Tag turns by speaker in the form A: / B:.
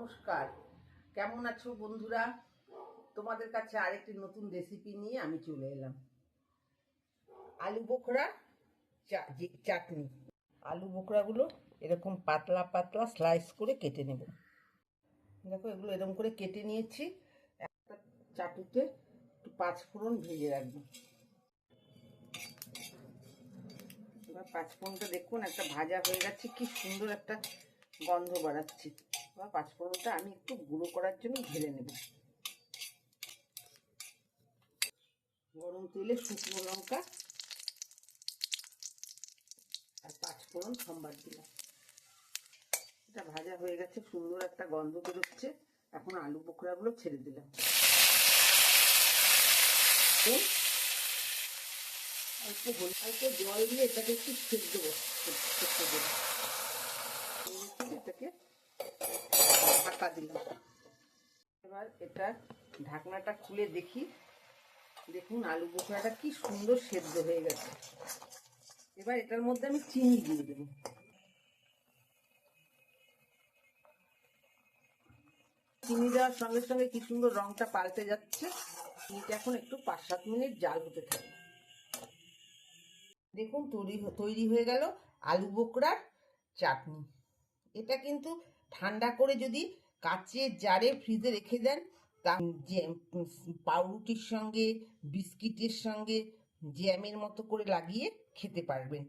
A: নমস্কার। কেমন আছো বন্ধুরা? তোমাদের কাছে আরেকটি নতুন রেসিপি নিয়ে আমি চলে এলাম। আলু বোখরা চাটনি। আলু বোখরাগুলো এরকম পাতলা পাতলা স্লাইস করে কেটে নেব। দেখো, এগুলো এরকম করে কেটে নিয়েছি। একটা চাটুতে একটু পাঁচ ফোড়ন ভেজে রাখব। এবার পাঁচ ফোড়নটা দেখুন, একটা ভাজা হয়ে গেছে। কি সুন্দর একটা গন্ধ বাড়াচ্ছে। এবার পাঁচ ফোড়নটা আমি একটু গুঁড়ো করার জন্য ঢেলে নেব। গরম তেলে শুকনো লঙ্কা আর পাঁচ ফোড়ন সম্বার দিলাম। এটা ভাজা হয়ে গেছে, সুন্দর একটা গন্ধ বেরোচ্ছে। এখন আলু বোখরাগুলো ছেড়ে দিলাম। এই অল্প জল দিয়ে এটাকে একটু সেদ্ধ দেবো এটাকে ঢাকা দিলাম এবার এটা ঢাকনাটা খুলে দেখি। দেখুন আলু বোখরাটা কি সুন্দর সেদ্ধ হয়ে গেছে। এবার এটার মধ্যে আমি চিনি দিয়ে দেবো। চিনি দেওয়ার সঙ্গে সঙ্গে কি সুন্দর রংটা পাল্টে যাচ্ছে। চিনিটা এখন একটু পাঁচ সাত মিনিট জাল হতে থাকে দেখুন তৈরি তৈরি হয়ে গেল আলু বোকরার চাটনি। এটা কিন্তু ঠান্ডা করে যদি কাচের জারে ফ্রিজে রেখে দেন। তা পাউরুটির সঙ্গে, বিস্কিটের সঙ্গে, জ্যামের মতো করে লাগিয়ে খেতে পারবেন।